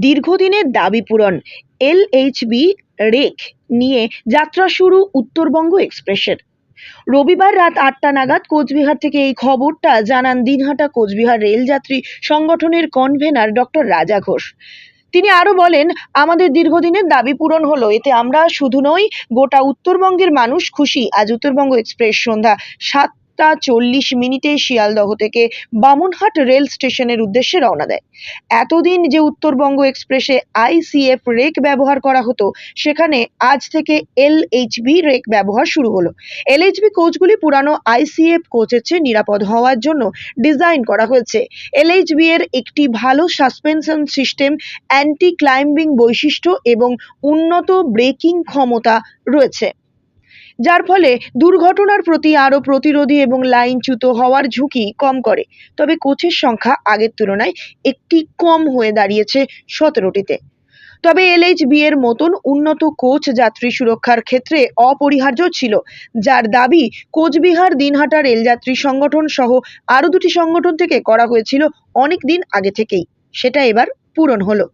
দীর্ঘদিনের দাবি পূরণ, এলএইচবি রেক নিয়ে যাত্রা শুরু উত্তরবঙ্গ এক্সপ্রেসের। রবিবার রাত আটটা নাগাদ কোচবিহার থেকে এই খবরটা জানান দিনহাটা কোচবিহার রেলযাত্রী সংগঠনের কনভেনার ডক্টর রাজা ঘোষ। তিনি আরও বলেন, আমাদের দীর্ঘদিনের দাবি পূরণ হলো, এতে আমরা শুধু নই, গোটা উত্তরবঙ্গের মানুষ খুশি। আজ উত্তরবঙ্গ এক্সপ্রেস সন্ধ্যা সাতটা চল্লিশ মিনিটে শিয়ালদহ থেকে বামুনহাট রেল স্টেশনের উদ্দেশ্যে রওনা দেয়। এতদিন যে উত্তরবঙ্গ এক্সপ্রেসে আইসিএফ রেক ব্যবহার করা হতো, সেখানে আজ থেকে এলএইচবি রেক ব্যবহার শুরু হলো। এলএইচবি কোচগুলি পুরানো আইসিএফ কোচের চেয়ে নিরাপদ হওয়ার জন্য ডিজাইন করা হয়েছে। এলএইচবি এর একটি ভালো সাসপেনশন সিস্টেম অ্যান্টি ক্লাইম্বিং বৈশিষ্ট্য এবং উন্নত ব্রেকিং ক্ষমতা রয়েছে। যার ফলে দুর্ঘটনার প্রতি আরও প্রতিরোধী এবং লাইনচ্যুত হওয়ার ঝুঁকি কম করে। তবে কোচের সংখ্যা আগের তুলনায় একটি কম হয়ে দাঁড়িয়েছে সতেরোটিতে। তবে এলএইচবি এর মতন উন্নত কোচ যাত্রী সুরক্ষার ক্ষেত্রে অপরিহার্য ছিল, যার দাবি কোচবিহার, দিনহাটা রেলযাত্রী সংগঠন সহ আরও দুটি সংগঠন থেকে করা হয়েছিল অনেক দিন আগে থেকেই। সেটা এবার পূরণ হলো।